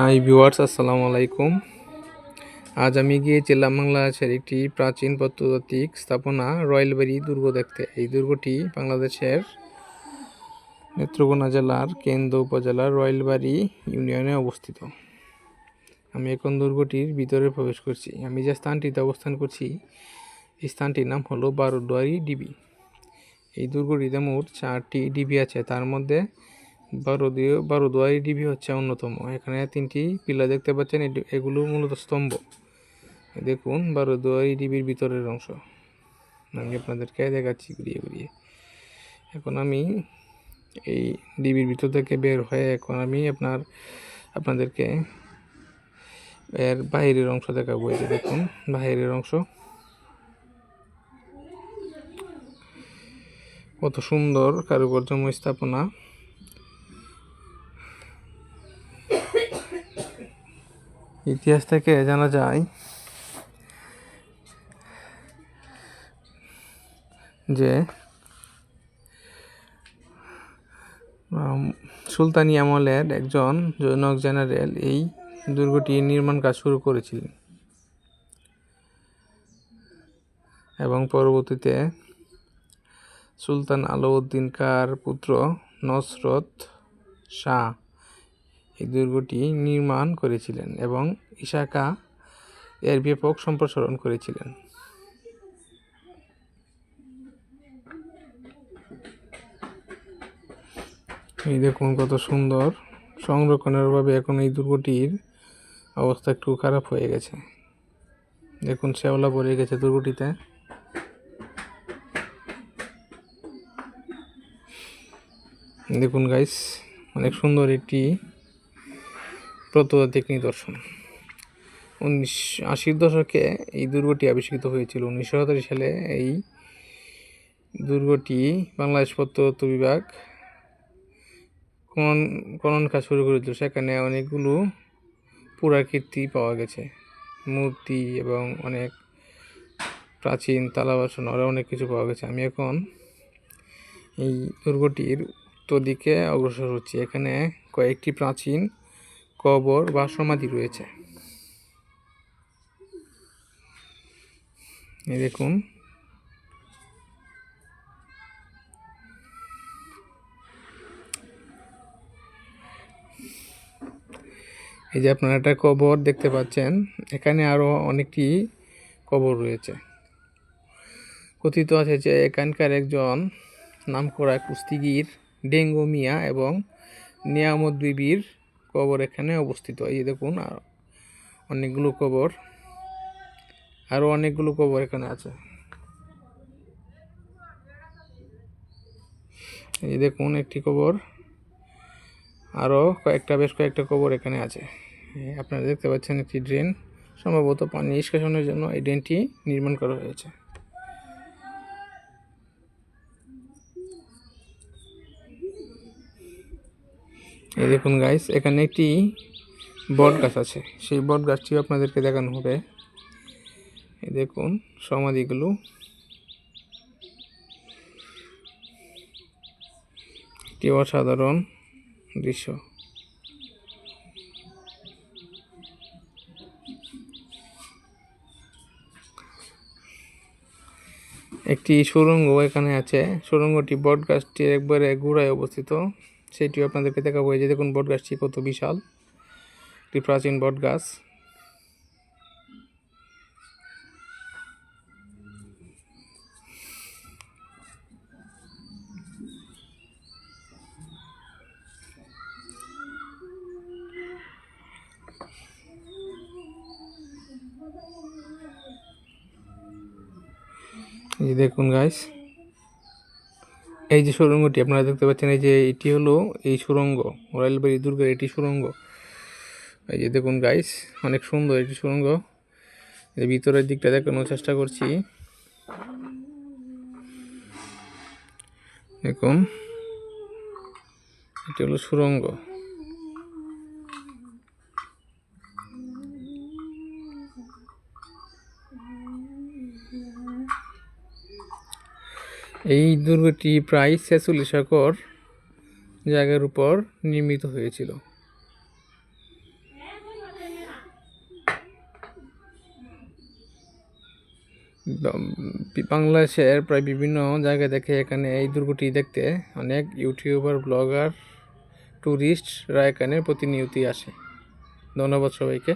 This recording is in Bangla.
হাই ভিউয়ার্স আসসালামু আলাইকুম। আজ আমি গিয়েছিলাম বাংলাদেশের একটি প্রাচীন প্রত্নতাত্ত্বিক স্থাপনা রয়েলবাড়ি দুর্গ দেখতে। এই দুর্গটি বাংলাদেশের নেত্রকোনা জেলার কেন্দ্র উপজেলার রয়েলবাড়ি ইউনিয়নে অবস্থিত। আমি এখন দুর্গটির ভিতরে প্রবেশ করছি। আমি যে স্থানটিতে অবস্থান করছি, এই স্থানটির নাম হলো বারোদুয়ারি ডিবি। এই দুর্গটিতে মোট চারটি ডিবি আছে। তার মধ্যে বারোদীয় বারোদুয়ারি ডিবি হচ্ছে অন্যতম। এখানে তিনটি পিলার দেখতে পাচ্ছেন এটি- এগুলো মূলত স্তম্ভ। দেখুন বারোদুয়ারি ডিবির ভিতরের অংশ। আমি আপনাদেরকে দেখাচ্ছি ঘুরিয়ে ঘুরিয়ে। এখন আমি এই ডিবির ভিতর থেকে বের হয়ে এখন আমি আপনার, আপনাদেরকে এর বাইরের অংশ দেখাবো। যে দেখুন, বাইরের অংশ। কত সুন্দর কারুকার্যময় স্থাপনা। ইতিহাস থেকে জানা যায় যে সুলতানি আমলের একজন জনক জেনারেল এই দুর্গটি নির্মাণ কাজ শুরু করেছিলেন এবং পরবর্তীতে সুলতান আলাউদ্দিন কার পুত্র নসরত শাহ এই দুর্গটি নির্মাণ করেছিলেন এবং ইশাকা এর ব্যাপক সম্প্রসারণ করেছিলেন। এই দেখুন কত সুন্দর সংরক্ষণের অভাবে এখন এই দুর্গটির অবস্থা একটু খারাপ হয়ে গেছে। দেখুন শ্যাওলা পড়ে গেছে দুর্গটিতে। দেখুন গাইস, অনেক সুন্দর একটি প্রত্নতাত্ত্বিক নিদর্শন। উনিশ আশির দশকে এই দুর্গটি আবিষ্কৃত হয়েছিল। উনিশশো সাতাশি সালে এই দুর্গটি বাংলাদেশ প্রত্নতত্ত্ব বিভাগ খনন খনন কাজ শুরু করেছিল। সেখানে অনেকগুলো পুরাকীর্তি পাওয়া গেছে। মূর্তি এবং অনেক প্রাচীন তালা বাসন আরও অনেক কিছু পাওয়া গেছে। আমি এখন এই দুর্গটির উত্তর দিকে অগ্রসর হচ্ছি। এখানে কয়েকটি প্রাচীন কবর বা সমাধি রয়েছে। দেখুন। এই যে আপনারা একটা কবর দেখতে পাচ্ছেন, এখানে আরও অনেকটি কবর রয়েছে। কথিত আছে যে এখানকার একজন নামকরা কুস্তিগির ডেঙ্গু মিয়া এবং নিয়ামত বিবির কবর এখানে অবস্থিত। এই দেখুন, আর অনেকগুলো কবর আরও অনেকগুলো কবর এখানে আছে। এই দেখুন, একটি কবর আরও কয়েকটা, বেশ কয়েকটা কবর এখানে আছে। আপনারা দেখতে পাচ্ছেন একটি ড্রেন, সম্ভবত পানি নিষ্কাশনের জন্য এই ড্রেনটি নির্মাণ করা হয়েছে। এই দেখুন গাইস এখানে একটি বট গাছ আছে। সেই বট গাছটিও আপনাদেরকে দেখানো হবে। এই দেখুন, সমাধিগুলো। একটি অসাধারণ দৃশ্য। একটি সুরঙ্গ এখানে আছে। সুরঙ্গটি বট গাছটির একবারে গোড়ায় অবস্থিত। সেটিও আপনাদেরকে দেখাবো। এই যে দেখুন, বট গাছটি কত বিশাল। একটি প্রাচীন বট গাছ। দেখুন গাইস এই যে সুরঙ্গটি আপনারা দেখতে পাচ্ছেন, এই যে এটি হলো এই সুরঙ্গ রয়েলবাড়ি দুর্গের এটি সুরঙ্গ। এই যে দেখুন গাইস অনেক সুন্দর এটি সুরঙ্গ। ভিতরের দিকটা দেখানোর চেষ্টা করছি। দেখুন, এটি হলো সুড়ঙ্গ এই দুর্গটি প্রায় ছেচল্লিশ একর জায়গার উপর নির্মিত হয়েছিল। বাংলাদেশের প্রায় বিভিন্ন জায়গা দেখে এখানে এই দুর্গটি দেখতে অনেক ইউটিউবার, ব্লগার ট্যুরিস্টরা এখানে প্রতিনিয়তি আসে। ধন্যবাদ সবাইকে।